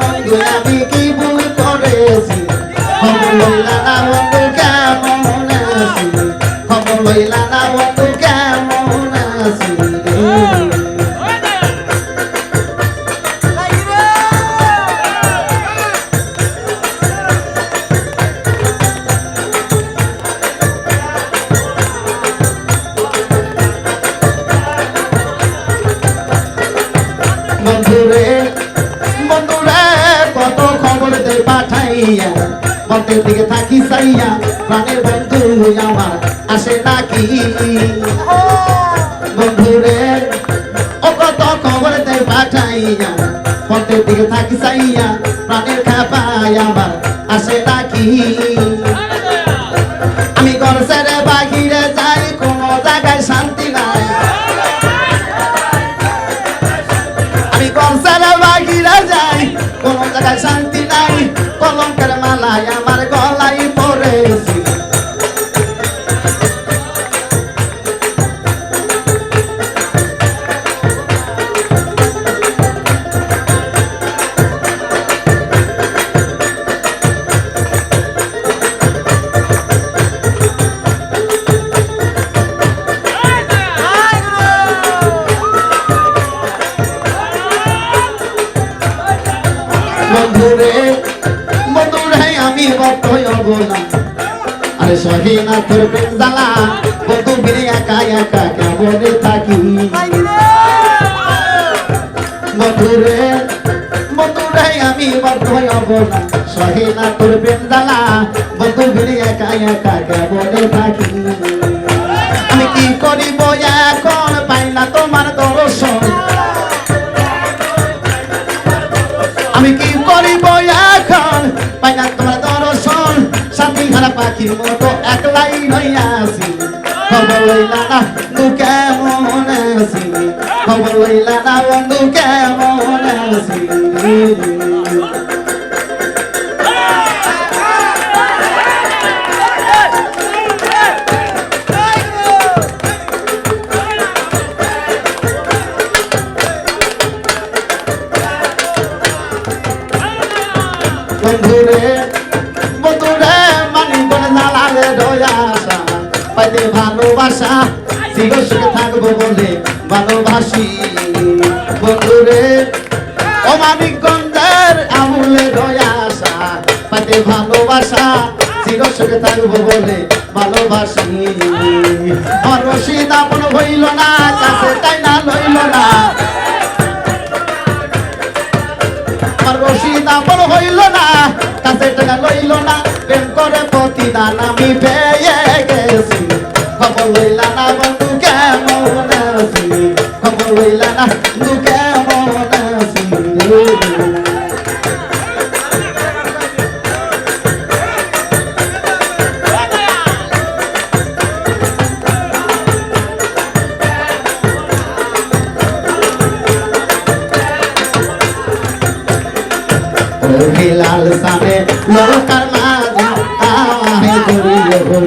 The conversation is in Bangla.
আমি কি ভুল করেছি? খবর লইলা না বন্ধু, কেমন আছি? খবর লইলা না বন্ধু, কেমন আছি? মতের দিকে থাকি সাইয়া, প্রাণের বন্ধু আমার, আসে নাকি? বন্ধুরে ও কত খবর দে পাঠাইয়া মতের দিকে থাকি সাইয়া, প্রাণের খাপাই আমার, আসে নাকি? আমি ঘর ছেড়ে বাহিরে যাই, কোনো জায়গায় শান্তি নাই। আমি কনসারে বাগিরা যাই, কোন জায়গায় শান্তি নাই। কলঙ্কের মালাই আমার বন্ধুরে বন্ধুরে আমি বটয় অবলা। আরে সহি না তোর জ্বালা বন্ধু বিনে একা একা কেমনে থাকি? বন্ধুরে বন্ধুরে আমি বটয় অবলা। সহি না তোর জ্বালা বন্ধু বিনে একা একা কেমনে থাকি? করিব এখন। পাই না তোমার দর্শন শান্তি হারা পাখির মতো একলাই রইয়াছি। খবর লইলা না তু কেমন আছি। খবর লইলা না বন্ধু কেমন আছি। বন্ধুরে বন্ধুরে মানি বলে নালালে দয়াসা পাইতে ভালোবাসা চির সুখে থাকব বলে ভালোবাসি। বন্ধুরে, ও মানিকগঞ্জের আমুলে দয়াসা পাইতে ভালোবাসা চির সুখে থাকব বলে ভালোবাসি। রশিদ আপন হইল না কাছে তাই না টাকা লইল না। প্রেম করে প্রতিদান আমি পেয়ে গেছি। খবর লইলা না বন্ধু, কেমন আছি? খবর লইলা না বন্ধু, কেমন আছি? ও হিলাল সামনে লোকার মাঝে করিলে ভুল